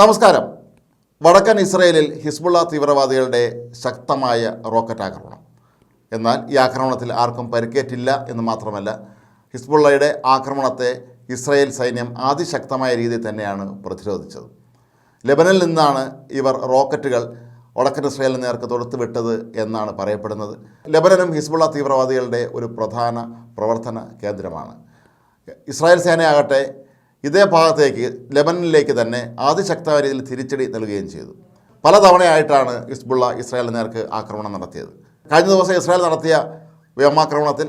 നമസ്കാരം. വടക്കൻ ഇസ്രയേലിൽ ഹിസ്ബുള്ള തീവ്രവാദികളുടെ ശക്തമായ റോക്കറ്റ് ആക്രമണം. എന്നാൽ ഈ ആക്രമണത്തിൽ ആർക്കും പരിക്കേറ്റില്ല എന്ന് മാത്രമല്ല ഹിസ്ബുള്ളയുടെ ആക്രമണത്തെ ഇസ്രയേൽ സൈന്യം അതിശക്തമായ രീതിയിൽ തന്നെയാണ് പ്രതിരോധിച്ചത്. ലെബനിൽ നിന്നാണ് ഇവർ റോക്കറ്റുകൾ വടക്കൻ ഇസ്രയേലിന് നേർക്ക് തൊടുത്തുവിട്ടത് എന്നാണ് പറയപ്പെടുന്നത്. ലെബനനും ഹിസ്ബുള്ള തീവ്രവാദികളുടെ ഒരു പ്രധാന പ്രവർത്തന കേന്ദ്രമാണ്. ഇസ്രായേൽ സേനയാകട്ടെ ഇതേ ഭാഗത്തേക്ക് ലെബനിലേക്ക് തന്നെ അതിശക്തമായ രീതിയിൽ തിരിച്ചടി നൽകുകയും ചെയ്തു. പലതവണയായിട്ടാണ് ഹിസ്ബുള്ള ഇസ്രായേലിന് നേർക്ക് ആക്രമണം നടത്തിയത്. കഴിഞ്ഞ ദിവസം ഇസ്രായേൽ നടത്തിയ വ്യോമാക്രമണത്തിൽ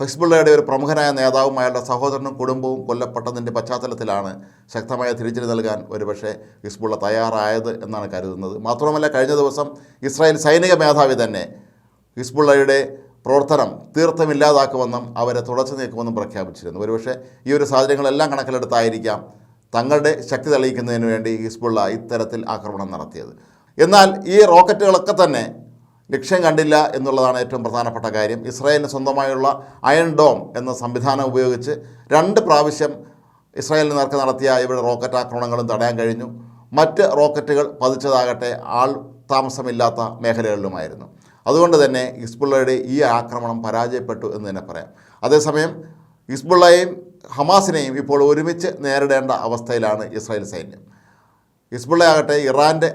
ഹിസ്ബുള്ളയുടെ ഒരു പ്രമുഖനായ നേതാവും അയാളുടെ സഹോദരനും കുടുംബവും കൊല്ലപ്പെട്ടതിന്റെ പശ്ചാത്തലത്തിലാണ് ശക്തമായ തിരിച്ചടി നൽകാൻ ഒരുപക്ഷെ ഹിസ്ബുള്ള തയ്യാറായത് എന്നാണ് കരുതുന്നത്. മാത്രമല്ല കഴിഞ്ഞ ദിവസം ഇസ്രായേൽ സൈനിക മേധാവി തന്നെ ഹിസ്ബുള്ളയുടെ പ്രവർത്തനം തീർത്ഥമില്ലാതാക്കുമെന്നും അവരെ തുടച്ചു നീക്കുമെന്നും പ്രഖ്യാപിച്ചിരുന്നു. ഒരുപക്ഷെ ഈ ഒരു സാഹചര്യങ്ങളെല്ലാം കണക്കിലെടുത്തായിരിക്കാം തങ്ങളുടെ ശക്തി തെളിയിക്കുന്നതിന് വേണ്ടി ഹിസ്ബുള്ള ഇത്തരത്തിൽ ആക്രമണം നടത്തിയത്. എന്നാൽ ഈ റോക്കറ്റുകളൊക്കെ തന്നെ ലക്ഷ്യം കണ്ടില്ല എന്നുള്ളതാണ് ഏറ്റവും പ്രധാനപ്പെട്ട കാര്യം. ഇസ്രായേലിന് സ്വന്തമായുള്ള അയൺ ഡോം എന്ന സംവിധാനം ഉപയോഗിച്ച് രണ്ട് പ്രാവശ്യം ഇസ്രായേലിന് നേർക്ക് നടത്തിയ ഇവിടെ റോക്കറ്റ് ആക്രമണങ്ങളും തടയാൻ കഴിഞ്ഞു. മറ്റ് റോക്കറ്റുകൾ പതിച്ചതാകട്ടെ ആൾ താമസമില്ലാത്ത മേഖലകളിലുമായിരുന്നു. അതുകൊണ്ട് തന്നെ ഹിസ്ബുള്ളയുടെ ഈ ആക്രമണം പരാജയപ്പെട്ടു എന്ന് തന്നെ പറയാം. അതേസമയം ഹിസ്ബുള്ളയെയും ഹമാസിനെയും ഇപ്പോൾ ഒരുമിച്ച് നേരിടേണ്ട അവസ്ഥയിലാണ് ഇസ്രായേൽ സൈന്യം. ഹിസ്ബുള്ളയാകട്ടെ ഇറാന്റെ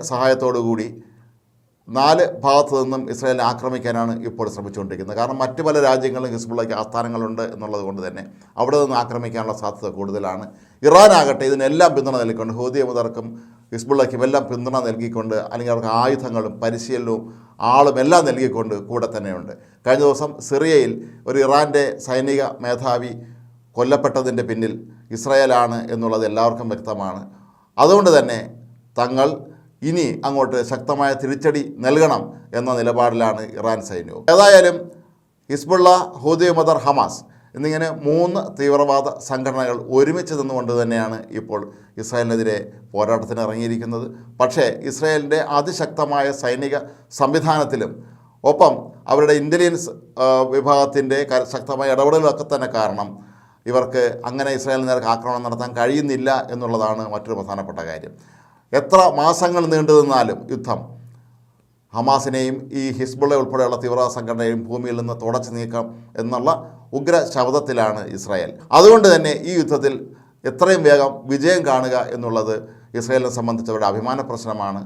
കൂടി നാല് ഭാഗത്തു നിന്നും ഇസ്രായേലിനെ ആക്രമിക്കാനാണ് ഇപ്പോൾ ശ്രമിച്ചുകൊണ്ടിരിക്കുന്നത്. കാരണം മറ്റ് പല രാജ്യങ്ങളിലും ഹിസ്ബുള്ളയ്ക്ക് ആസ്ഥാനങ്ങളുണ്ട് എന്നുള്ളത് കൊണ്ട് തന്നെ അവിടെ നിന്ന് ആക്രമിക്കാനുള്ള സാധ്യത കൂടുതലാണ്. ഇറാൻ ആകട്ടെ ഇതിനെല്ലാം പിന്തുണ നൽകിക്കൊണ്ട് ഹോദിയ മുതർക്കും ഹിസ്ബുള്ളയ്ക്കും എല്ലാം പിന്തുണ നൽകിക്കൊണ്ട് അല്ലെങ്കിൽ അവർക്ക് ആയുധങ്ങളും പരിശീലനവും ആളും എല്ലാം നൽകിക്കൊണ്ട് കൂടെ തന്നെയുണ്ട്. കഴിഞ്ഞ ദിവസം സിറിയയിൽ ഒരു ഇറാന്റെ സൈനിക മേധാവി കൊല്ലപ്പെട്ടതിന്റെ പിന്നിൽ ഇസ്രായേലാണ് എന്നുള്ളത് എല്ലാവർക്കും വ്യക്തമാണ്. അതുകൊണ്ട് തന്നെ തങ്ങൾ ഇനി അങ്ങോട്ട് ശക്തമായ തിരിച്ചടി നൽകണം എന്ന നിലപാടിലാണ് ഇറാൻ സൈന്യവും. ഏതായാലും ഹിസ്ബുള്ള ഹൂദി മദർ ഹമാസ് എന്നിങ്ങനെ മൂന്ന് തീവ്രവാദ സംഘടനകൾ ഒരുമിച്ച് നിന്നുകൊണ്ട് തന്നെയാണ് ഇപ്പോൾ ഇസ്രായേലിനെതിരെ പോരാട്ടത്തിന് ഇറങ്ങിയിരിക്കുന്നത്. പക്ഷേ ഇസ്രായേലിന്റെ അതിശക്തമായ സൈനിക സംവിധാനത്തിലും ഒപ്പം അവരുടെ ഇന്റലിജൻസ് വിഭാഗത്തിന്റെ ശക്തമായ ഇടപെടലൊക്കെ തന്നെ കാരണം ഇവർക്ക് അങ്ങനെ ഇസ്രായേലിന് നേർക്ക് ആക്രമണം നടത്താൻ കഴിയുന്നില്ല എന്നുള്ളതാണ് മറ്റൊരു പ്രധാനപ്പെട്ട കാര്യം. എത്ര മാസങ്ങൾ നീണ്ടു നിന്നാലും യുദ്ധം ഹമാസിനെയും ഈ ഹിസ്ബുള്ള ഉൾപ്പെടെയുള്ള തീവ്രവാദ സംഘടനയും ഭൂമിയിൽ നിന്ന് തുടച്ചു നീക്കാം എന്നുള്ള ഉഗ്ര ശബ്ദത്തിലാണ് ഇസ്രായേൽ. അതുകൊണ്ട് തന്നെ ഈ യുദ്ധത്തിൽ എത്രയും വേഗം വിജയം കാണുക എന്നുള്ളത് ഇസ്രായേലിനെ സംബന്ധിച്ചവരുടെ അഭിമാന പ്രശ്നമാണ്.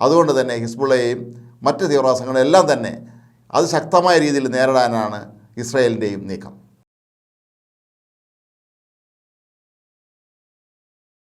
അതുകൊണ്ട് തന്നെ ഹിസ്ബുള്ളയെയും മറ്റ് തീവ്രവാദ സംഘടനയെല്ലാം തന്നെ അത് ശക്തമായ രീതിയിൽ നേരിടാനാണ് ഇസ്രായേലിന്റെയും നീക്കം.